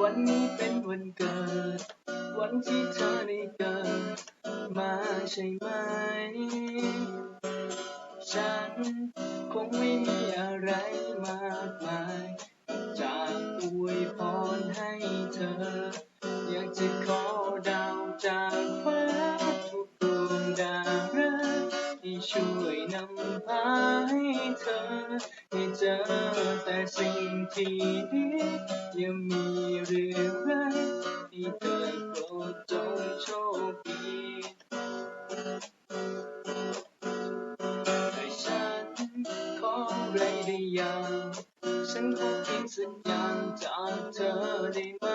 วันนี้เป็นวันเกิด วันที่เธอได้เกิด มาใช่ไหม ฉันคงไม่มีอะไรมากมาย จากอวยพรให้เธอ อยากจะขอดาวจากฟ้าทุกดวงดาวรักที่ช่วยนำพาให้เธอให้เจอ แต่สิ่งที่ดีย่ามีเรื่องร้ายให้เธอโปรดจงโชคดีให้ฉันขออะไรได้ยังฉันขอเพียงสัญญาณจากเธอได้ไหม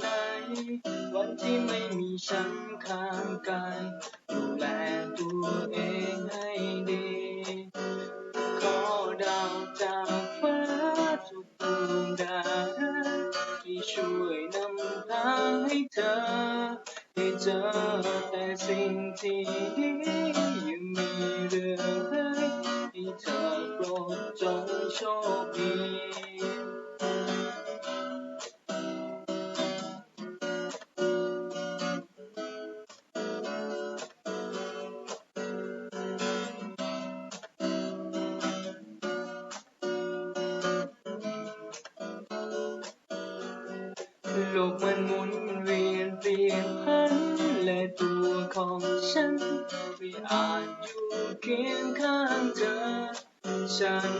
ในวันที่ไม่มีฉันข้างกายดูแล ดาวจากฟ้าทุกดวงดาวที่ช่วยนำทางให้เธอให้เจอแต่สิ่งที่ดียังมีเรื่องให้ โลกมันหมุนเวียนเปลี่ยนพันและตัวของฉันไม่อาจอยู่เคียงข้างเธอ ฉัน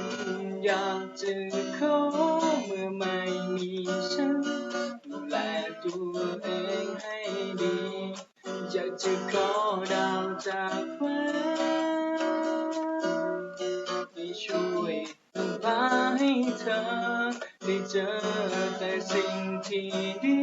อยากจะขอเมื่อไม่มีฉันดูแลตัวเองให้ดี อยากจะขอดาวจากฟ้าให้ช่วยนำพาให้เธอได้เจอ แต่